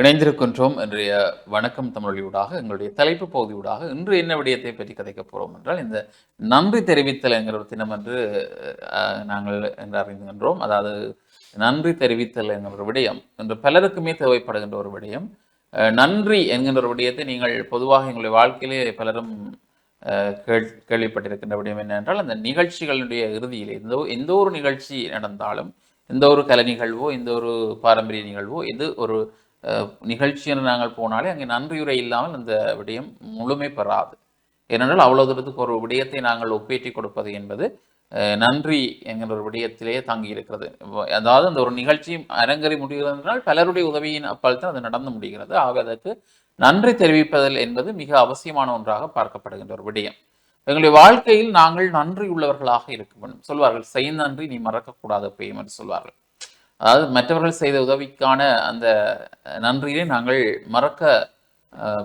இணைந்திருக்கின்றோம். இன்றைய வணக்கம் தமிழொலியூடாக எங்களுடைய தலைப்பு பகுதியூடாக இன்று என்ன விடயத்தை பற்றி கதைக்கப் போகிறோம் என்றால் இந்த நன்றி தெரிவித்தல் என்கிற ஒரு தினம் என்று நாங்கள் என்று அறிந்துகின்றோம் அதாவது நன்றி தெரிவித்தல் என்கிற ஒரு விடயம். என்று பலருக்குமே தேவைப்படுகின்ற ஒரு விடயம். நன்றி என்கின்ற ஒரு விடயத்தை நீங்கள் பொதுவாக எங்களுடைய வாழ்க்கையிலே பலரும் கேள் கேள்விப்பட்டிருக்கின்ற விடயம் என்னென்றால் அந்த நிகழ்ச்சிகளுடைய இறுதியில் எந்த எந்த ஒரு நிகழ்ச்சி நடந்தாலும் எந்த ஒரு கலை நிகழ்வோ எந்த ஒரு பாரம்பரிய நிகழ்வோ எது ஒரு நிகழ்ச்சி என்று நாங்கள் போனாலே அங்கே நன்றியுரை இல்லாமல் அந்த விடயம் முழுமை பெறாது. ஏனென்றால் அவ்வளவு தூரத்துக்கு ஒரு விடயத்தை நாங்கள் ஒப்பேற்றி கொடுப்பது என்பது நன்றி என்கிற ஒரு விடயத்திலேயே தங்கி இருக்கிறது. அதாவது அந்த ஒரு நிகழ்ச்சி அரங்கறி முடிகிறது என்றால் பலருடைய உதவியின் அப்பால் தான் அது நடந்து முடிகிறது. ஆக அதற்கு நன்றி தெரிவிப்பதில் என்பது மிக அவசியமான ஒன்றாக பார்க்கப்படுகின்ற ஒரு விடயம். எங்களுடைய வாழ்க்கையில் நாங்கள் நன்றி உள்ளவர்களாக இருக்க வேண்டும். சொல்வார்கள் செய் நன்றி நீ மறக்கக்கூடாது எப்பயும் என்று சொல்வார்கள். அதாவது மற்றவர்கள் செய்த உதவிக்கான அந்த நன்றியை நாங்கள் மறக்க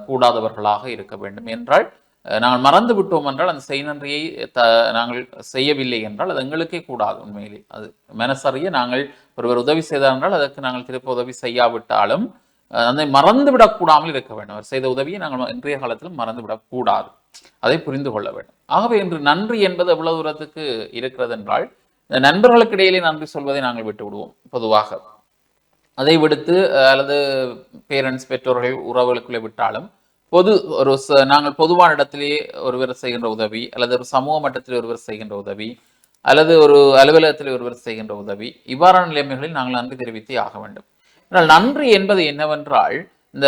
கூடாதவர்களாக இருக்க வேண்டும் என்றால் நாங்கள் மறந்து விட்டோம் என்றால் அந்த செய் நன்றியை த நாங்கள் செய்யவில்லை என்றால் அது எங்களுக்கே கூடாது உண்மையிலே. அது மனசறிய நாங்கள் ஒருவர் உதவி செய்தார் என்றால் அதற்கு நாங்கள் திருப்ப உதவி செய்யாவிட்டாலும் அதை மறந்து விடக்கூடாமல் இருக்க வேண்டும். அவர் செய்த உதவியை நாங்கள் இன்றைய காலத்தில் மறந்து விடக்கூடாது. அதை புரிந்து கொள்ள வேண்டும். ஆகவே இன்று நன்றி என்பது எவ்வளவு தூரத்துக்கு இருக்கிறது என்றால் நண்பர்களுக்கு இடையிலே நன்றி சொல்வதை நாங்கள் விட்டு விடுவோம் பொதுவாக. அதை விடுத்து அஹ், அல்லது பேரண்ட்ஸ் பெற்றோர்கள் உறவுகளுக்குள்ளே விட்டாலும் பொது ஒரு நாங்கள் பொதுவான இடத்திலேயே ஒருவர் செய்கின்ற உதவி அல்லது ஒரு சமூக மட்டத்தில் ஒருவர் செய்கின்ற உதவி அல்லது ஒரு அலுவலகத்தில் ஒருவர் செய்கின்ற உதவி இவ்வாறான நிலைமைகளில் நாங்கள் நன்றி தெரிவித்தே ஆக வேண்டும். ஆனால் நன்றி என்பது என்னவென்றால் இந்த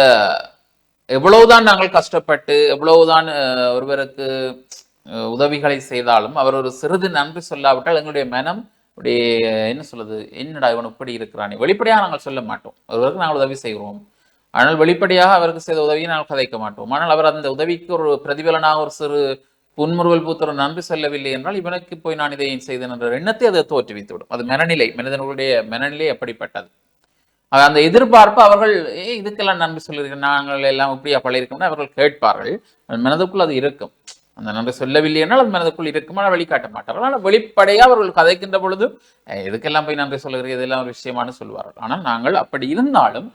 எவ்வளவுதான் நாங்கள் கஷ்டப்பட்டு எவ்வளவுதான் ஒருவருக்கு உதவிகளை செய்தாலும் அவர் ஒரு சிறிது நன்றி சொல்லாவிட்டால் எங்களுடைய மனம் அப்படியே என்ன சொல்லுது என்னடா இவன் இப்படி இருக்கிறானே? வெளிப்படையாக நாங்கள் சொல்ல மாட்டோம். ஒருவருக்கு நாங்கள் உதவி செய்கிறோம். ஆனால் வெளிப்படையாக அவருக்கு செய்த உதவியை நாங்கள் கதைக்க மாட்டோம். ஆனால் அவர் அந்த உதவிக்கு ஒரு பிரதிபலனாக ஒரு சிறு புன்முறுவல் பூத்த நன்றி சொல்லவில்லை என்றால் இவனுக்கு போய் நான் இதை செய்தேன் என்ற எண்ணத்தை அது தோற்றுவித்துவிடும். அது மனநிலை மனிதனுடைய மனநிலை அப்படிப்பட்டது அது அந்த எதிர்பார்ப்பு அவர்கள் ஏ இதுக்கெல்லாம் நன்றி சொல்லியிருக்கேன் நாங்கள் எல்லாம் இப்படியா பழையிருக்கோம்னு அவர்கள் கேட்பார்கள். மனதுக்குள் அது இருக்கும். அந்த நன்றி சொல்லவில்லை என்றால் அது மனதுக்குள் இருக்கும்? ஆனால் வெளிக்காட்ட மாட்டார்கள் ஆனால் வெளிப்படையாக அவர்கள் கதைக்கின்ற பொழுது எதுக்கெல்லாம் போய் நன்றி சொல்லுகிறீர்கள்? இதெல்லாம் ஒரு விஷயமானு சொல்வார்கள். ஆனால் நாங்கள் அப்படி இருந்தாலும்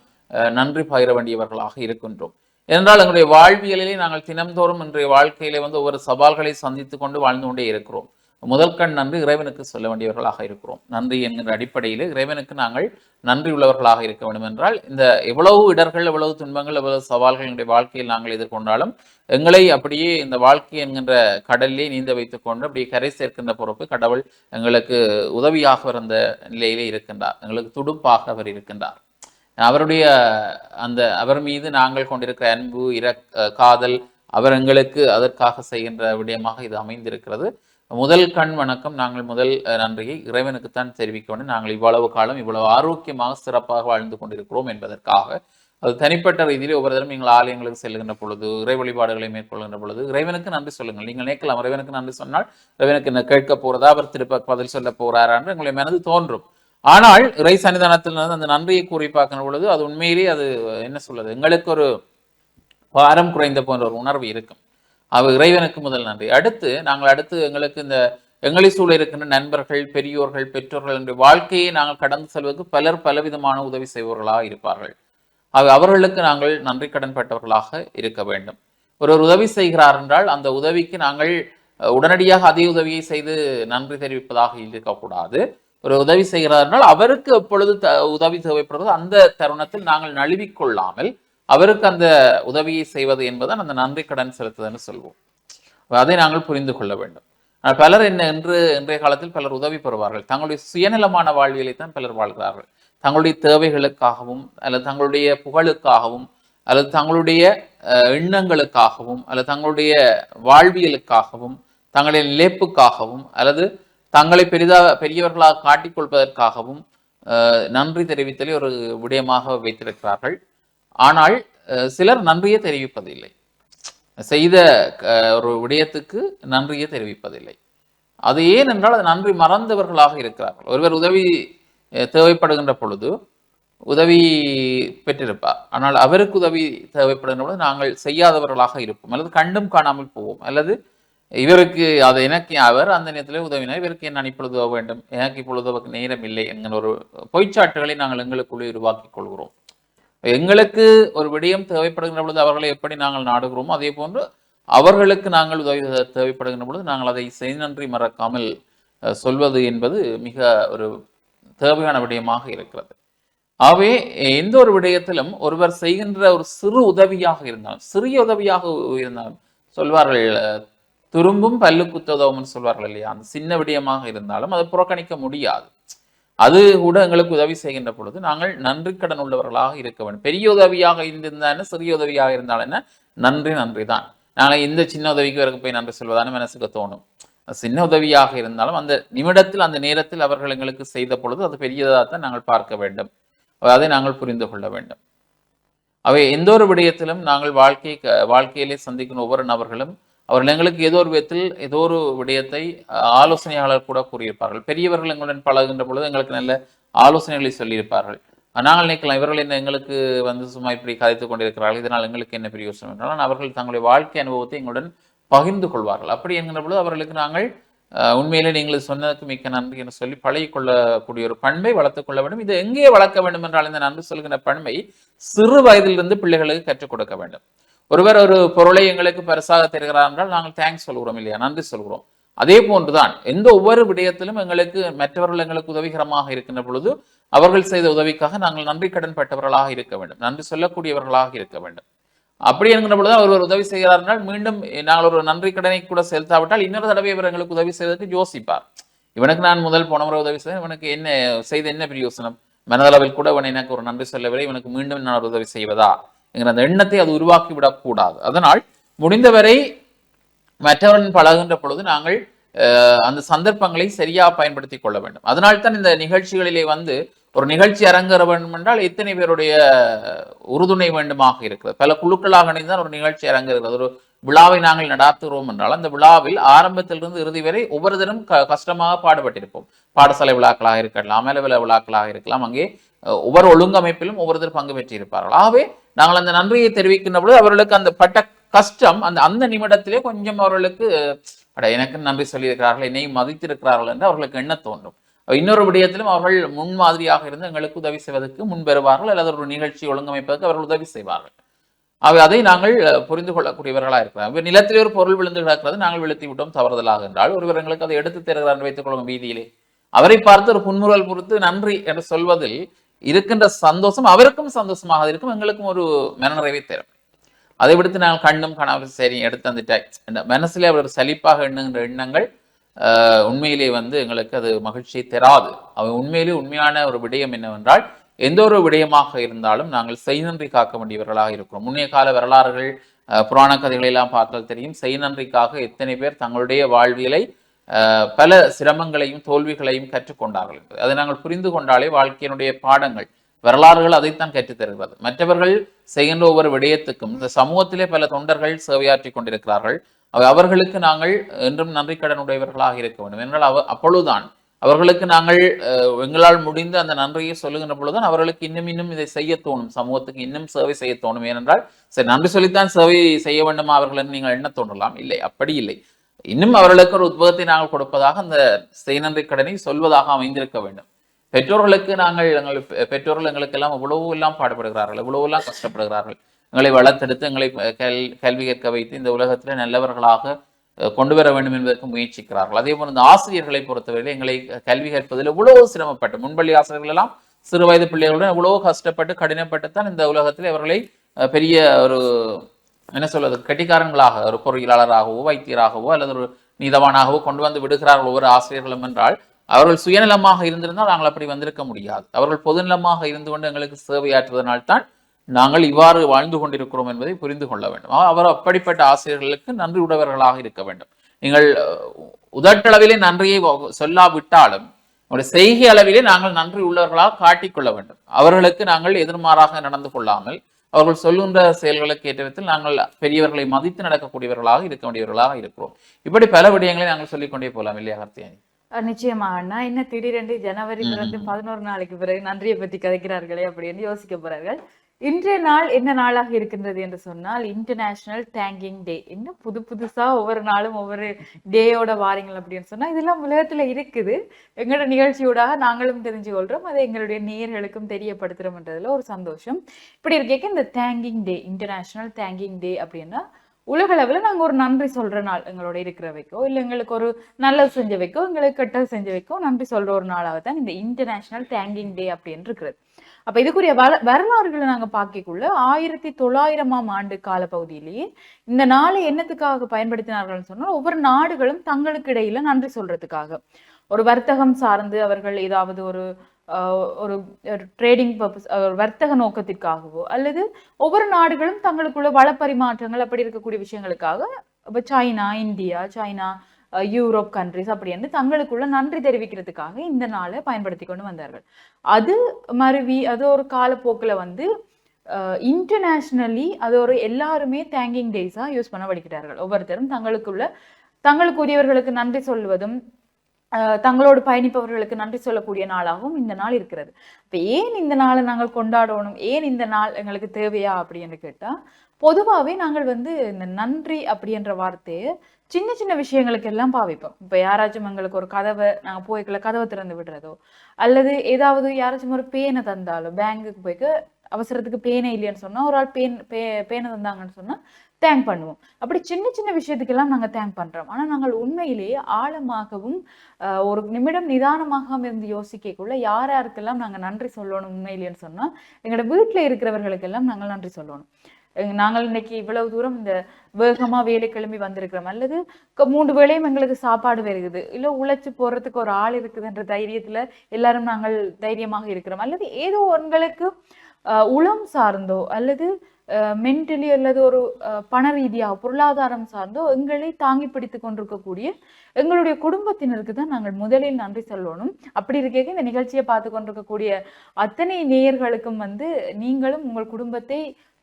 நன்றி பகிர வேண்டியவர்களாக இருக்கின்றோம். என்றால் எங்களுடைய வாழ்வியலிலே நாங்கள் தினம்தோறும் இன்றைய வாழ்க்கையிலே வந்து ஒவ்வொரு சவால்களை சந்தித்துக் கொண்டு வாழ்ந்து கொண்டே இருக்கிறோம். முதல் கண் நன்றி இறைவனுக்கு சொல்ல வேண்டியவர்களாக இருக்கிறோம். நன்றி என்கிற அடிப்படையில் இறைவனுக்கு நாங்கள் நன்றி உள்ளவர்களாக இருக்க வேண்டும் என்றால் இந்த எவ்வளவு இடர்கள் எவ்வளவு துன்பங்கள் எவ்வளவு சவால்கள் எங்களுடைய வாழ்க்கையில் நாங்கள் எதிர்கொண்டாலும் எங்களை அப்படியே இந்த வாழ்க்கை என்கின்ற கடலிலே நீந்த வைத்துக் கொண்டு அப்படியே கரை சேர்க்கின்ற பொறுப்பு கடவுள் எங்களுக்கு உதவியாக இருந்த நிலையிலே இருக்கின்றார். எங்களுக்கு துடுப்பாக அவர் இருக்கின்றார். அவருடைய அந்த அவர் மீது நாங்கள் கொண்டிருக்கிற அன்பு இர காதல் அவர் எங்களுக்கு அதற்காக செய்கின்ற விடயமாக இது அமைந்திருக்கிறது. முதல் கண் வணக்கம். நாங்கள் முதல் நன்றியை இறைவனுக்குத்தான் தெரிவிக்க வேண்டும் நாங்கள் இவ்வளவு காலம் இவ்வளவு ஆரோக்கியமாக சிறப்பாக வாழ்ந்து கொண்டிருக்கிறோம் என்பதற்காக. அது தனிப்பட்ட ரீதியில் ஒவ்வொரு தரம் நீங்கள் ஆலயங்களுக்கு செல்கின்ற பொழுது இறை வழிபாடுகளை மேற்கொள்கின்ற பொழுது இறைவனுக்கு நன்றி சொல்லுங்கள். நீங்கள் நினைக்கலாம் இறைவனுக்கு நன்றி சொன்னால் இறைவனுக்கு என்ன கேட்க போறதா அவர் திருப்ப பதில் சொல்ல போறாரா என்று உங்களுடைய மனது தோன்றும். ஆனால் இறை சன்னிதானத்திலிருந்து அந்த நன்றியை கூறி பார்க்கின்ற பொழுது அது உண்மையிலேயே அது என்ன சொல்லுது எங்களுக்கு ஒரு பாரம் குறைந்த போன்ற ஒரு உணர்வு இருக்கும். அவ இறைவனுக்கு முதல் நன்றி. அடுத்து நாங்கள் அடுத்து எங்களுக்கு இந்த எங்களை சூழ இருக்கின்ற நண்பர்கள் பெரியோர்கள் பெற்றோர்கள் என்ற வாழ்க்கையை நாங்கள் கடந்து செல்வதற்கு பலர் பலவிதமான உதவி செய்வர்களாக இருப்பார்கள். அவ அவர்களுக்கு நாங்கள் நன்றி கடன் பட்டவர்களாக இருக்க வேண்டும். ஒருவர் உதவி செய்கிறார் என்றால் அந்த உதவிக்கு நாங்கள் உடனடியாக அதே உதவியை செய்து நன்றி தெரிவிப்பதாக இருக்கக்கூடாது. ஒரு உதவி செய்கிறார் என்றால் அவருக்கு எப்பொழுது த- உதவி தேவைப்படுறதோ அந்த தருணத்தில் நாங்கள் நழுவிக்கொள்ளாமல் அவருக்கு அந்த உதவியை செய்வது என்பதுதான் அந்த நன்றி கடன் செலுத்துதல்னு சொல்வோம். அதை நாங்கள் புரிந்து கொள்ள வேண்டும். ஆனால் பலர் என்ன என்று இன்றைய காலத்தில் பலர் உதவி பெறுவார்கள். தங்களுடைய சுயநலமான வாழ்வியலை தான் பலர் வாழ்கிறார்கள். தங்களுடைய தேவைகளுக்காகவும் அல்லது தங்களுடைய புகழுக்காகவும் அல்லது தங்களுடைய அஹ், எண்ணங்களுக்காகவும் அல்லது தங்களுடைய வாழ்வியலுக்காகவும் தங்களுடைய நிலைப்புக்காகவும் அல்லது தங்களை பெரிதாக பெரியவர்களாக காட்டிக் கொள்வதற்காகவும் அஹ், நன்றி தெரிவித்தலை ஒரு விடயமாக வைத்திருக்கிறார்கள். ஆனால் சிலர் நன்றியே தெரிவிப்பதில்லை. செய்த ஒரு விடயத்துக்கு நன்றியே தெரிவிப்பதில்லை. அது ஏன் என்றால் அது நன்றி மறந்தவர்களாக இருக்கிறார்கள். ஒருவர் உதவி அஹ், தேவைப்படுகின்ற பொழுது உதவி பெற்றிருப்பார். ஆனால் அவருக்கு உதவி தேவைப்படுகின்ற பொழுது நாங்கள் செய்யாதவர்களாக இருப்போம். அல்லது கண்டும் காணாமல் போவோம். அல்லது இவருக்கு அது எனக்கு அவர் அந்த நேரத்தில் உதவினார். இவருக்கு என்ன இப்பொழுது உதவ வேண்டும்? எனக்கு இப்பொழுது நேரம் இல்லை என்கிற ஒரு பொய்ச்சாட்டுகளை நாங்கள் எங்களுக்குள்ளே உருவாக்கிக் கொள்கிறோம். எங்களுக்கு ஒரு விடயம் தேவைப்படுகின்ற பொழுது அவர்களை எப்படி நாங்கள் நாடுகிறோமோ அதே போன்று அவர்களுக்கு நாங்கள் உதவி தேவைப்படுகின்ற பொழுது நாங்கள் அதை செய் நன்றி மறக்காமல் சொல்வது என்பது மிக ஒரு தேவையான விடயமாக இருக்கிறது. ஆகவே எந்த ஒரு விடயத்திலும் ஒருவர் செய்கின்ற ஒரு சிறு உதவியாக இருந்தாலும் சிறிய உதவியாக இருந்தாலும் சொல்வார்கள் துரும்பும் பல்லு குத்ததவும்னு சொல்வார்கள் இல்லையா? அந்த சின்ன விடயமாக இருந்தாலும் அதை புறக்கணிக்க முடியாது. அது கூட எங்களுக்கு உதவி செய்கின்ற பொழுது நாங்கள் நன்றி கடன் உள்ளவர்களாக இருக்க வேண்டும். பெரிய உதவியாக இருந்திருந்தா சிறிய உதவியாக இருந்தால் என்ன? நன்றி நன்றி தான் நாங்கள் இந்த சின்ன உதவிக்கு வரைக்கும் போய் நன்றி சொல்வதான மனசுக்கு தோணும். சின்ன உதவியாக இருந்தாலும் அந்த நிமிடத்தில் அந்த நேரத்தில் அவர்கள் எங்களுக்கு செய்த பொழுது அது பெரியதாக தான் நாங்கள் பார்க்க வேண்டும். அதை நாங்கள் புரிந்து கொள்ள வேண்டும். அவை எந்த ஒரு விடயத்திலும் நாங்கள் வாழ்க்கை வாழ்க்கையிலே சந்திக்கும் ஒவ்வொரு நபர்களும் அவர்கள் எங்களுக்கு ஏதோ ஒரு விதத்தில் ஏதோ ஒரு விடயத்தை ஆலோசனையாளர் கூட கூறியிருப்பார்கள். பெரியவர்கள் எங்களுடன் பழகுகின்ற பொழுது எங்களுக்கு நல்ல ஆலோசனைகளை சொல்லியிருப்பார்கள். நாங்கள் நினைக்கலாம் இவர்கள் என்ன எங்களுக்கு வந்து சும்மா இப்படி கதைத்துக் கொண்டிருக்கிறார்கள் இதனால் எங்களுக்கு என்ன பிரயோசனம் என்றால் அவர்கள் தங்களுடைய வாழ்க்கை அனுபவத்தை எங்களுடன் பகிர்ந்து கொள்வார்கள். அப்படி என்கின்ற பொழுது அவர்களுக்கு நாங்கள் அஹ், உண்மையிலே நீங்கள் சொன்னதுக்கு மிக்க நன்றி என்று சொல்லி பழகிக்கொள்ளக்கூடிய ஒரு பண்பை வளர்த்துக்கொள்ள வேண்டும். இது எங்கே வளர்க்க வேண்டும் என்றால் இந்த நன்றி சொல்கின்ற பண்பை சிறு வயதிலிருந்து பிள்ளைகளுக்கு கற்றுக் கொடுக்க வேண்டும். ஒருவர் ஒரு பொருளை எங்களுக்கு பரிசாக தருகிறார் என்றால் நாங்கள் தேங்க்ஸ் சொல்கிறோம் இல்லையா? நன்றி சொல்கிறோம். அதே போன்றுதான் எந்த ஒவ்வொரு விடயத்திலும் எங்களுக்கு மற்றவர்கள் எங்களுக்கு உதவிகரமாக இருக்கின்ற பொழுது அவர்கள் செய்த உதவிக்காக நாங்கள் நன்றி கடன் பட்டவர்களாக இருக்க வேண்டும். நன்றி சொல்லக்கூடியவர்களாக இருக்க வேண்டும். அப்படி என்கிற பொழுது அவர் ஒரு உதவி செய்கிறார் என்றால் மீண்டும் நாங்கள் ஒரு நன்றி கடனை கூட செலுத்தாவிட்டால் இன்னொரு தடவை இவர் எங்களுக்கு உதவி செய்வதற்கு யோசிப்பார். இவனுக்கு நான் முதல் போன முறை உதவி செய்தேன் இவனுக்கு என்ன செய்த என்ன பிரயோசனம்? மனதளவில் கூட இவன் எனக்கு ஒரு நன்றி சொல்லவில்லை இவனுக்கு மீண்டும் நான் உதவி செய்வதா? என்கிற அந்த எண்ணத்தை அது உருவாக்கி விடக்கூடாது. அதனால் முடிந்தவரை மற்றவருடன் பழகுகின்ற பொழுது நாங்கள் அஹ், அந்த சந்தர்ப்பங்களை சரியா பயன்படுத்தி கொள்ள வேண்டும். அதனால் தான் இந்த நிகழ்ச்சிகளிலே வந்து ஒரு நிகழ்ச்சி அரங்கேற வேண்டும் என்றால் எத்தனை பேருடைய உறுதுணை வேண்டுமாக இருக்கிறது. பல குழுக்களாக இணைந்தால் ஒரு நிகழ்ச்சி அரங்கேறுகிறது. ஒரு விழாவை நாங்கள் நடாத்துகிறோம் என்றால் அந்த விழாவில் ஆரம்பத்திலிருந்து இறுதி வரை ஒவ்வொரு தினம் க கஷ்டமாக பாடுபட்டிருப்போம். பாடசாலை விழாக்களாக இருக்கலாம் மேலவில விழாக்களாக இருக்கலாம். அங்கே ஒவ்வொரு ஒழுங்கமைப்பிலும் ஒவ்வொருத்தர் பங்கு பெற்றிருப்பார்கள். ஆகவே நாங்கள் அந்த நன்றியை தெரிவிக்கின்ற பொழுது அவர்களுக்கு அந்த பட்ட கஷ்டம் அந்த அந்த நிமிடத்திலே கொஞ்சம் அவர்களுக்கு அட எனக்கு நன்றி சொல்லியிருக்கிறார்கள் என்னை மதித்திருக்கிறார்கள் என்று அவர்களுக்கு எண்ண தோன்றும். இன்னொரு விடயத்திலும் அவர்கள் முன்மாதிரியாக இருந்து எங்களுக்கு உதவி செய்வதற்கு முன் பெறுவார்கள் அல்லது ஒரு நிகழ்ச்சி ஒழுங்கமைப்பதற்கு அவர்கள் உதவி செய்வார்கள். அவை அதை நாங்கள் புரிந்து கொள்ளக்கூடியவர்களாக இருக்கிறோம். இப்ப நிலத்திலே ஒரு பொருள் விழுந்து கிடக்கிறது நாங்கள் விழுத்தி விட்டோம் தவறுதலாக என்றால் ஒருவர் எங்களுக்கு அதை எடுத்து தருகிறார் என்று வைத்துக் கொள்ளும் வீதியிலே அவரை பார்த்து ஒரு புன்முறுவல் பொறுத்து நன்றி என்று சொல்வதில் இருக்கின்ற சந்தோஷம் அவருக்கும் சந்தோஷமாக இருக்கும் எங்களுக்கும் ஒரு மனநிறைவை தரும். அதை விடுத்து நாங்கள் கண்ணும் கணவர் சரி எடுத்து வந்துட்டாய் இந்த மனசுல அவர் சலிப்பாக எண்ணுகின்ற எண்ணங்கள் உண்மையிலே வந்து எங்களுக்கு அது மகிழ்ச்சியை தராது. அவன் உண்மையிலே உண்மையான ஒரு விடயம் என்னவென்றால் எந்த ஒரு விடயமாக இருந்தாலும் நாங்கள் செய் நன்றி காக்க வேண்டியவர்களாக இருக்கிறோம். முன்னைய கால வரலாறுகள் புராண கதைகளெல்லாம் பார்த்தால் தெரியும். செய் நன்றிக்காக எத்தனை பேர் தங்களுடைய வாழ்வியலை பல சிரமங்களையும் தோல்விகளையும் கற்றுக்கொண்டார்கள். என்பது. அதை நாங்கள் புரிந்து கொண்டாலே வாழ்க்கையினுடைய பாடங்கள் வரலாறுகள் அதைத்தான் கற்றுத் தருகிறது. மற்றவர்கள் செய்கின்ற ஒவ்வொரு விடயத்துக்கும் இந்த சமூகத்திலே பல தொண்டர்கள் சேவையாற்றி கொண்டிருக்கிறார்கள். அவை அவர்களுக்கு நாங்கள் என்றும் நன்றி கடனுடையவர்களாக இருக்க வேண்டும். என்றால் அவ அப்பொழுதுதான் அவர்களுக்கு நாங்கள் அஹ், எங்களால் முடிந்த அந்த நன்றியை சொல்லுகின்ற பொழுதுதான் அவர்களுக்கு இன்னும் இன்னும் இதை செய்ய தோணும். சமூகத்துக்கு இன்னும் சேவை செய்ய தோணும். ஏனென்றால் சரி நன்றி சொல்லித்தான் சேவை செய்ய வேண்டுமா அவர்கள் என்று நீங்கள் என்ன தோன்றலாம். இல்லை அப்படி இல்லை. இன்னும் அவர்களுக்கு ஒரு உத்வேகத்தை நாங்கள் கொடுப்பதாக அந்த செய் கடனை சொல்வதாக அமைந்திருக்க வேண்டும். பெற்றோர்களுக்கு நாங்கள் எங்கள் பெற்றோர்கள் எங்களுக்கு எல்லாம் இவ்வளவு எல்லாம் பாடுபடுகிறார்கள் இவ்வளவு எல்லாம் கஷ்டப்படுகிறார்கள். எங்களை வளர்த்தெடுத்து எங்களை கல் கல்வி கற்க வைத்து இந்த உலகத்தில் நல்லவர்களாக கொண்டு வர வேண்டும் என்பதற்கு முயற்சிக்கிறார்கள். அதே போல இந்த ஆசிரியர்களை பொறுத்தவரையில் எங்களை கல்வி கற்பதில் இவ்வளவு சிரமப்பட்டு முன்பள்ளி ஆசிரியர்கள் எல்லாம் சிறு வயது பிள்ளைகளுடன் இவ்வளவு கஷ்டப்பட்டு கடினப்பட்டு தான் இந்த உலகத்தில் அவர்களை பெரிய ஒரு என்ன சொல்வது கட்டிக்காரங்களாக ஒரு பொறியியலாளராகவோ வைத்தியராகவோ அல்லது ஒரு நீதவானாகவோ கொண்டு வந்து விடுகிறார்கள் ஒவ்வொரு ஆசிரியர்களும் என்றால் அவர்கள் சுயநலமாக இருந்திருந்தால் நாங்கள் அப்படி வந்திருக்க முடியாது. அவர்கள் பொதுநலமாக இருந்து கொண்டு எங்களுக்கு சேவையாற்றுவதனால்தான் நாங்கள் இவ்வாறு வாழ்ந்து கொண்டிருக்கிறோம் என்பதை புரிந்து கொள்ள வேண்டும். அவர் அப்படிப்பட்ட ஆசிரியர்களுக்கு நன்றி உடையவர்களாக இருக்க வேண்டும். நீங்கள் உதட்டளவிலே நன்றியை சொல்லாவிட்டாலும் உங்களுடைய செய்கை அளவிலே நாங்கள் நன்றி உள்ளவர்களாக காட்டிக்கொள்ள வேண்டும். அவர்களுக்கு நாங்கள் எதிர்மாறாக நடந்து கொள்ளாமல் அவர்கள் சொல்லுகின்ற செயல்களுக்கு ஏற்ற விதத்தில் நாங்கள் பெரியவர்களை மதித்து நடக்கக்கூடியவர்களாக இருக்க வேண்டியவர்களாக இருக்கிறோம். இப்படி பல விடயங்களை நாங்கள் சொல்லிக்கொண்டே போகலாம் இல்லையா கார்த்தியானி நிச்சயமா அண்ணா. என்ன திடீரென்று ஜனவரி பிறந்து பதினோரு நாளைக்கு பிறகு நன்றியை பத்தி கதைக்கிறார்களே அப்படின்னு யோசிக்க போறார்கள். இன்றைய நாள் என்ன நாளாக இருக்கின்றது என்று சொன்னால் இன்டர்நேஷனல் தேங்கிங் டே இன்னும் புது புதுசாக ஒவ்வொரு நாளும் ஒவ்வொரு டேயோட வாரிங்கள் அப்படின்னு சொன்னால் இதெல்லாம் உலகத்தில் இருக்குது. எங்களோட நிகழ்ச்சியோடாக நாங்களும் தெரிஞ்சு கொள்கிறோம் அதை எங்களுடைய நேயர்களுக்கும் தெரியப்படுத்துகிறோம்ன்றதுல ஒரு சந்தோஷம். இப்படி இருக்கேக்க இந்த thanking day international thanking day அப்படின்னா உலகளவில் நாங்கள் ஒரு நன்றி சொல்ற நாள் எங்களோட இருக்கிற வைக்கோ இல்லை எங்களுக்கு ஒரு நல்லது செஞ்ச வைக்கோ எங்களுக்கு கெட்டது செஞ்ச வைக்கோ நன்றி சொல்ற ஒரு நாளாக தான் இந்த இன்டர்நேஷனல் தேங்கிங் டே அப்படின்னு இருக்கிறது. அப்ப இதுக்குரிய வர வரலாறுகளை நாங்க பார்க்கக்குள்ள ஆயிரத்தி தொள்ளாயிரமாம் ஆண்டு கால பகுதியிலேயே இந்த நாளை என்னத்துக்காக பயன்படுத்தினார்கள்னு சொன்னால் ஒவ்வொரு நாடுகளும் தங்களுக்கு இடையில நன்றி சொல்றதுக்காக. ஒரு வர்த்தகம் சார்ந்து அவர்கள் ஏதாவது ஒரு ஒரு ட்ரேடிங் பர்பஸ் வர்த்தக நோக்கத்திற்காகவோ அல்லது ஒவ்வொரு நாடுகளும் தங்களுக்குள்ள வள பரிமாற்றங்கள் அப்படி இருக்கக்கூடிய விஷயங்களுக்காக இப்போ China India China Europe countries அப்படி என்று தங்களுக்குள்ள நன்றி தெரிவிக்கிறதுக்காக இந்த நாளை பயன்படுத்தி கொண்டு வந்தார்கள். அது மருவி அது ஒரு காலப்போக்கில் வந்து இன்டர்நேஷ்னலி அது ஒரு எல்லாருமே தேங்கிங் டேஸாக யூஸ் பண்ண படிக்கிறார்கள். ஒவ்வொருத்தரும் தங்களுக்குள்ள தங்களுக்குரியவர்களுக்கு நன்றி சொல்வதும் தங்களோடு பயணிப்பவர்களுக்கு நன்றி சொல்லக்கூடிய நாளாகவும் இந்த நாள் இருக்கிறது. இப்போ ஏன் இந்த நாளை நாங்கள் கொண்டாடணும்? ஏன் இந்த நாள் எங்களுக்கு தேவையா அப்படின்னு கேட்டால் பொதுவாகவே நாங்கள் வந்து இந்த நன்றி அப்படின்ற வார்த்தையை சின்ன சின்ன விஷயங்களுக்கு எல்லாம் பாவிப்போம். இப்போ யாராச்சும் எங்களுக்கு ஒரு கதவை நாங்கள் போய்க்குள்ள கதவை திறந்து விடுறதோ அல்லது ஏதாவது யாராச்சும் ஒரு பேனை தந்தாலோ பேங்குக்கு போய்க்க அவசரத்துக்கு பேனை இல்லைன்னு சொன்னால் ஒரு ஆள் பேன் பே பேனை தந்தாங்கன்னு சொன்னால் தேங்க் பண்ணுவோம். அப்படி சின்ன சின்ன விஷயத்துக்கெல்லாம் நாங்கள் தேங்க் பண்ணுறோம் ஆனால் நாங்கள் உண்மையிலேயே ஆழமாகவும் ஒரு நிமிடம் நிதானமாக இருந்து யோசிக்கக்குள்ள யார் யாருக்கெல்லாம் நாங்கள் நன்றி சொல்லணும் உண்மையிலேன்னு சொன்னால் எங்களோட வீட்டில் இருக்கிறவர்களுக்கெல்லாம் நாங்கள் நன்றி சொல்லணும். நாங்கள் இன்னைக்கு இவ்வளவு தூரம் இந்த வேகமாக வேலை கிளம்பி வந்திருக்கிறோம். அல்லது மூன்று வேளையும் எங்களுக்கு சாப்பாடு வருகுது. இல்லை உழைச்சி போடுறதுக்கு ஒரு ஆள் இருக்குதுன்ற தைரியத்தில் எல்லாரும் நாங்கள் தைரியமாக இருக்கிறோம். அல்லது ஏதோ உங்களுக்கு உளம் சார்ந்தோ அல்லது மென்டலி அல்லது ஒரு பண ரீதியாக பொருளாதாரம் சார்ந்தோ எங்களை தாங்கி பிடித்து கொண்டிருக்கக்கூடிய எங்களுடைய குடும்பத்தினருக்கு தான் நாங்கள் முதலில் நன்றி சொல்லணும். அப்படி இருக்க இந்த நிகழ்ச்சியை பார்த்து கொண்டிருக்கக்கூடிய அத்தனை நேயர்களுக்கும் வந்து நீங்களும் உங்கள் குடும்பத்தை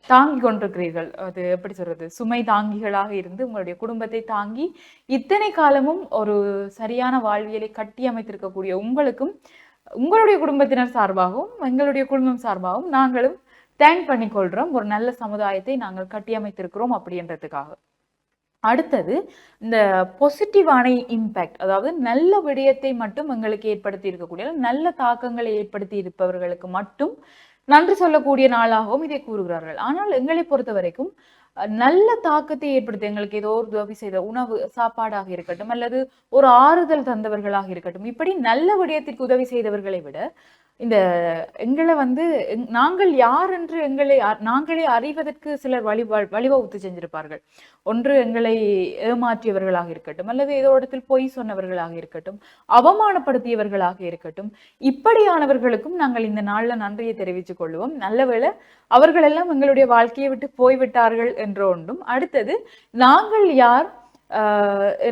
தாங்கி கொண்டிருக்கிறீர்கள். அது எப்படி சொல்றது? சுமை தாங்கிகளாக இருந்து உங்களுடைய குடும்பத்தை தாங்கி இத்தனை காலமும் ஒரு சரியான வாழ்வியலை கட்டி அமைத்திருக்கக்கூடிய உங்களுக்கும் உங்களுடைய குடும்பத்தினர் சார்பாகவும் எங்களுடைய குடும்பம் சார்பாகவும் நாங்களும் தேங்க் பண்ணிக்கொள்கிறோம் ஒரு நல்ல சமுதாயத்தை நாங்கள் கட்டியமைத்திருக்கிறோம் அப்படின்றதுக்காக. அடுத்தது இந்த பொசிட்டிவான இம்பேக்ட் அதாவது நல்ல விடயத்தை மட்டும் எங்களுக்கு ஏற்படுத்தி இருக்கக்கூடிய நல்ல தாக்கங்களை ஏற்படுத்தி இருப்பவர்களுக்கு மட்டும் நன்றி சொல்லக்கூடிய நாளாகவும் இதை கூறுகிறார்கள். ஆனால் எங்களை பொறுத்த வரைக்கும் நல்ல தாக்கத்தை ஏற்படுத்தி எங்களுக்கு ஏதோ ஒரு உதவி செய்த உணவு சாப்பாடாக இருக்கட்டும் அல்லது ஒரு ஆறுதல் தந்தவர்களாக இருக்கட்டும் இப்படி நல்ல விடயத்திற்கு உதவி செய்தவர்களை விட இந்த எங்களை வந்து எங்- நாங்கள் யார் என்று எங்களை நாங்களே அறிவதற்கு சிலர் வழி வ- வழிவகுத்து செஞ்சிருப்பார்கள். ஒன்று எங்களை ஏமாற்றியவர்களாக இருக்கட்டும் அல்லது ஏதோ இடத்தில் பொய் சொன்னவர்களாக இருக்கட்டும் அவமானப்படுத்தியவர்களாக இருக்கட்டும் இப்படியானவர்களுக்கும் நாங்கள் இந்த நாளில் நன்றியை தெரிவித்துக் கொள்வோம். நல்லவேளை அவர்களெல்லாம் எங்களுடைய வாழ்க்கையை விட்டு போய்விட்டார்கள் என்ற ஒன்றும். அடுத்தது நாங்கள் யார்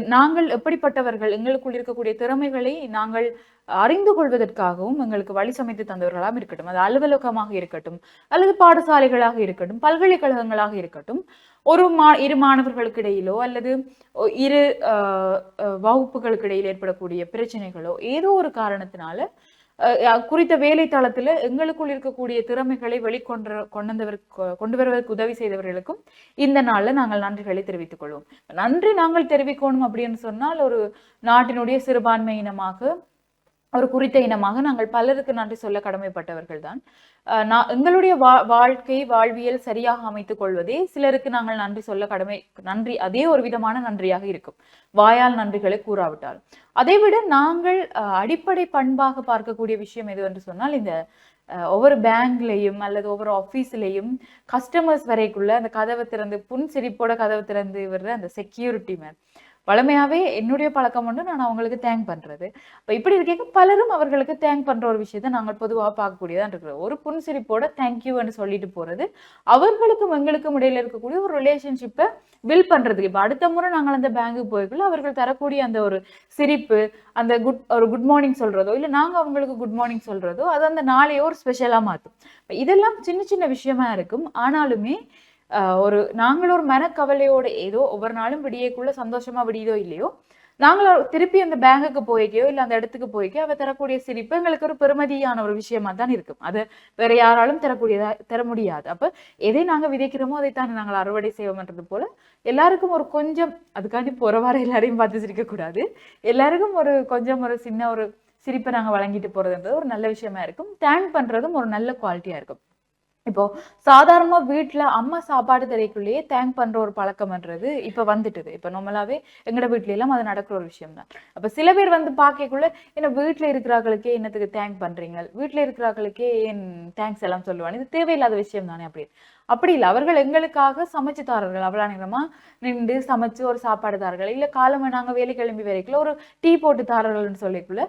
நாங்கள் எப்படிப்பட்டவர்கள் எங்களுக்குள் இருக்கக்கூடிய திறமைகளை நாங்கள் அறிந்து கொள்வதற்காகவும் எங்களுக்கு வழி சமைத்து தந்தவர்களாக இருக்கட்டும் அது அலுவலகமாக இருக்கட்டும் அல்லது பாடசாலைகளாக இருக்கட்டும் பல்கலைக்கழகங்களாக இருக்கட்டும் ஒரு மா இரு மாணவர்களுக்கு இடையிலோ அல்லது இரு ஆஹ் வகுப்புகளுக்கு இடையில் ஏற்படக்கூடிய பிரச்சனைகளோ ஏதோ ஒரு காரணத்தினால குறித்த வேலை தளத்துல எங்களுக்குள் இருக்கக்கூடிய திறமைகளை வெளிக்கொண்டு கொண்டவர் கொண்டு வருவதற்கு உதவி செய்தவர்களுக்கும் இந்த நாள்ல நாங்கள் நன்றிகளை தெரிவித்துக் கொள்வோம். நன்றி நாங்கள் தெரிவிக்கணும் அப்படின்னு சொன்னால் ஒரு நாட்டினுடைய சிறுபான்மையினமாக ஒரு குறித்த இனமாக நாங்கள் பலருக்கு நன்றி சொல்ல கடமைப்பட்டவர்கள் தான் நான் எங்களுடைய வா வாழ்க்கை வாழ்வியல் சரியாக அமைத்துக் கொள்வதே சிலருக்கு நாங்கள் நன்றி சொல்ல கடமை நன்றி அதே ஒரு விதமான நன்றியாக இருக்கும். வாயால் நன்றிகளை கூறாவிட்டால். அதைவிட நாங்கள் அஹ், அடிப்படை பண்பாக பார்க்கக்கூடிய விஷயம் எது என்று சொன்னால் இந்த அஹ், ஒவ்வொரு பேங்க்லேயும் அல்லது ஒவ்வொரு ஆஃபீஸ்லேயும் கஸ்டமர்ஸ் வரைக்குள்ள அந்த கதவை திறந்து புன் சிரிப்போட கதவை திறந்து விடுற அந்த செக்யூரிட்டி மேன். வழமையாவே என்னுடைய பழக்கம் ஒன்று நான் அவங்களுக்கு தேங்க் பண்றது. இப்போ இப்படி இருக்க பலரும் அவர்களுக்கு தேங்க் பண்ற ஒரு விஷயத்தை நாங்கள் பொதுவாக பார்க்கக்கூடியதான் இருக்கிறோம் ஒரு புன்சிரிப்போட தேங்க்யூன்னு சொல்லிட்டு போறது அவர்களுக்கும் எங்களுக்கும் இடையில இருக்கக்கூடிய ஒரு ரிலேஷன்ஷிப்பை பில்ட் பண்றதுக்கு. இப்போ அடுத்த முறை நாங்கள் அந்த பேங்குக்கு போய்க்குள்ள அவர்கள் தரக்கூடிய அந்த ஒரு சிரிப்பு அந்த குட் ஒரு குட் மார்னிங் சொல்றதோ இல்லை நாங்கள் அவங்களுக்கு குட் மார்னிங் சொல்றதோ அது அந்த நாளையோ ஒரு ஸ்பெஷலாக மாற்றும் இதெல்லாம் சின்ன சின்ன விஷயமா இருக்கும். ஆனாலுமே ஒரு நாங்கள் ஒரு மனக்கவலையோட ஏதோ ஒவ்வொரு நாளும் விடியக்குள்ள சந்தோஷமா விடியதோ இல்லையோ நாங்கள் திருப்பி அந்த பேங்குக்கு போய்க்கோ இல்லை அந்த இடத்துக்கு போய்க்கோ அவ தரக்கூடிய சிரிப்பு எங்களுக்கு ஒரு பெருமதியான ஒரு விஷயமா தான் இருக்கும். அது வேற யாராலும் தரக்கூடியதா தர முடியாது. அப்ப எதை நாங்க விதைக்கிறோமோ அதைத்தான் நாங்கள் அறுவடை செய்வோம்ன்றது போல எல்லாருக்கும் ஒரு கொஞ்சம் அதுக்காண்டி போற வாரம் எல்லாரையும் பார்த்து சிரிக்க கூடாது. எல்லாருக்கும் ஒரு கொஞ்சம் ஒரு சின்ன ஒரு சிரிப்பை நாங்கள் வழங்கிட்டு போறதுன்றது ஒரு நல்ல விஷயமா இருக்கும். தேங்க் பண்றதும் ஒரு நல்ல குவாலிட்டியா இருக்கும். இப்போ சாதாரணமா வீட்டில் அம்மா சாப்பாடு தரைக்குள்ளேயே தேங்க் பண்ற ஒரு பழக்கம்ன்றது இப்ப வந்துட்டுது. இப்ப நம்மளாவே எங்கட வீட்ல எல்லாம் அது நடக்கிற ஒரு விஷயம் தான் அப்ப சில பேர் வந்து பார்க்கக்குள்ள என்ன வீட்டில் இருக்கிறார்களுக்கே என்னத்துக்கு தேங்க் பண்றீங்க? வீட்டில் இருக்கிறார்களுக்கே ஏன் தேங்க்ஸ் எல்லாம் சொல்லுவாங்க இது தேவையில்லாத விஷயம் தானே அப்படி. அப்படி இல்லை அவர்கள் எங்களுக்காக சமைச்சு தாரர்கள் அவ்வளோ நேரமா நின்று சமைச்சு ஒரு சாப்பாடு தார்கள் இல்லை காலமே நாங்கள் வேலை கிளம்பி வரைக்குள்ள ஒரு டீ போட்டு தாரர்கள்னு சொல்லிக்குள்ள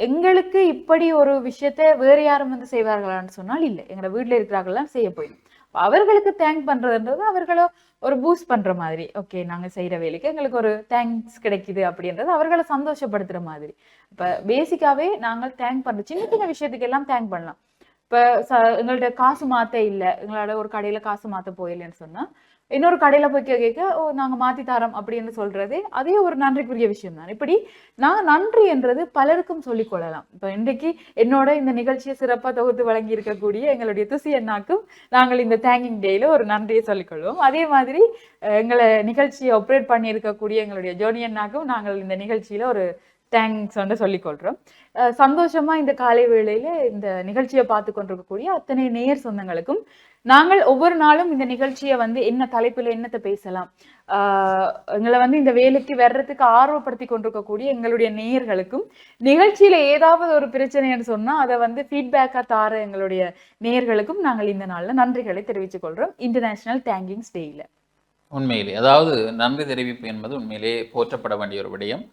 எங்களுக்கு இப்படி ஒரு விஷயத்த வேறு யாரும் வந்து செய்வார்களான்னு சொன்னால் இல்லை. எங்களோட வீட்டில் இருக்கிறார்கள்லாம் செய்ய போயிடும் அவர்களுக்கு தேங்க் பண்றதுன்றது அவர்களோ ஒரு பூஸ்ட் பண்ற மாதிரி. ஓகே நாங்க செய்யற வேலைக்கு எங்களுக்கு ஒரு தேங்க்ஸ் கிடைக்குது அப்படின்றது அவர்களை சந்தோஷப்படுத்துற மாதிரி. இப்ப பேசிக்காவே நாங்கள் தேங்க் பண்ற சின்ன சின்ன விஷயத்துக்கு எல்லாம் தேங்க் பண்ணலாம். இப்ப ச- எங்கள்ட்ட காசு மாத்த இல்லை. எங்களோட ஒரு கடையில காசு மாத்த போயிலன்னு சொன்னா இன்னொரு கடையில் போய் கேட்க ஓ நாங்கள் மாற்றி தரோம் அப்படின்னு சொல்கிறது அதே ஒரு நன்றிக்குரிய விஷயம் தான். இப்படி நான் நன்றி என்றது பலருக்கும் சொல்லிக் கொள்ளலாம். இன்றைக்கு என்னோட இந்த நிகழ்ச்சியை சிறப்பாக தொகுத்து வழங்கி இருக்கக்கூடிய எங்களுடைய துசி அண்ணாக்கும் நாங்கள் இந்த தேங்கிங் டேயில் ஒரு நன்றியை சொல்லிக்கொள்வோம் அதே மாதிரி எங்களை நிகழ்ச்சியை ஆப்ரேட் பண்ணியிருக்கக்கூடிய எங்களுடைய ஜோனி அண்ணாக்கும் நாங்கள் இந்த நிகழ்ச்சியில் ஒரு தேங்க்ஸ் வந்து சொல்லிக்கொள்கிறோம் சந்தோஷமாக சந்தோஷமா இந்த காலை வேளையில் இந்த நிகழ்ச்சியை பார்த்து கொண்டிருக்கக்கூடிய அத்தனை நேயர் சொந்தங்களுக்கும் நாங்கள் ஒவ்வொரு நாளும் இந்த நிகழ்ச்சியை வந்து என்ன தலைப்புல என்னத்தை பேசலாம்? ஆஹ் எங்களை வந்து இந்த வேலைக்கு வர்றதுக்கு ஆர்வப்படுத்தி கொண்டிருக்கக்கூடிய எங்களுடைய நேயர்களுக்கும் நிகழ்ச்சியில ஏதாவது ஒரு பிரச்சனைன்னு சொன்னா அதை வந்து ஃபீட்பேக்கா தார எங்களுடைய நேயர்களுக்கும் நாங்கள் இந்த நாள்ல நன்றிகளை தெரிவித்துக் கொள்றோம். இன்டர்நேஷனல் தேங்கிங்ஸ் டேயில் உண்மையிலே. அதாவது நன்றி தெரிவிப்பு என்பது உண்மையிலே போற்றப்பட வேண்டிய ஒரு விடயம்.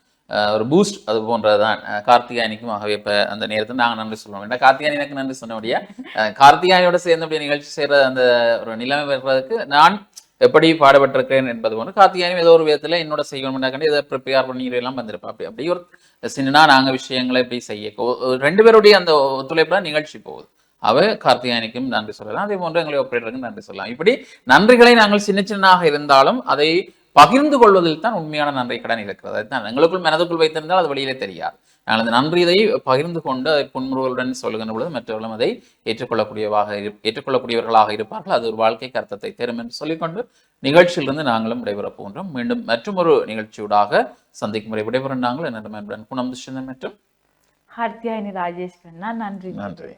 ஒரு பூஸ்ட் அது போன்றதுதான். அஹ் கார்த்திகாயனிக்கும் ஆகவே இப்போ அந்த நேரத்தில் நாங்கள் நன்றி சொல்லுவோம் ஏன்னா கார்த்திகாயனி எனக்கு நன்றி சொன்னபடியா அஹ் கார்த்திகாயனியோட சேர்ந்து அப்படி நிகழ்ச்சி செய்கிற அந்த ஒரு நிலைமை வருவதற்கு நான் எப்படி பாடுபட்டிருக்கிறேன் என்பது போன்று கார்த்திகாயனும் ஏதோ ஒரு விதத்தில் என்னோட செய்யணும்னாக்கண்டி ஏதோ ப்ரிப்பேர் பண்ணி எல்லாம் வந்திருப்பா அப்படி அப்படி ஒரு சின்னனா நாங்கள் விஷயங்களை இப்படி செய்ய ரெண்டு பேருடைய அந்த ஒத்துழைப்புல நிகழ்ச்சி போகுது. அவ கார்த்திகாயனுக்கும் நன்றி சொல்லலாம். அதே போன்று எங்களை ஒப்பரேட்டருக்கும் நன்றி சொல்லலாம். இப்படி நன்றிகளை நாங்கள் சின்ன சின்னதாக இருந்தாலும் அதை பகிர்ந்து கொள்வதில் தான் உண்மையான நன்றி கடன் இருக்கிறது. அதுதான். எங்களுக்குள் மனதுக்குள் வைத்திருந்தால் அது வெளியிலே தெரியாது. நாங்கள் அந்த நன்றியை பகிர்ந்து கொண்டு அதை புன்முறுவலுடன் சொல்லுகின்ற பொழுது மற்றவர்களும் அதை ஏற்றுக்கொள்ளக்கூடியவாக இரு- ஏற்றுக்கொள்ளக்கூடியவர்களாக இருப்பார்கள். அது ஒரு வாழ்க்கை கருத்தத்தை தரும் என்று சொல்லிக்கொண்டு நிகழ்ச்சியிலிருந்து நாங்களும் விடைபெறப் போகின்றோம். மீண்டும் மற்றொரு நிகழ்ச்சியூடாக சந்திக்கும் முறை விடைபெறும் நாங்கள். என்னிடம் குணம் துஷ்யந்தன் மற்றும் ஹர்த்தியாயினி ராஜேஷ் நன்றி. நன்றி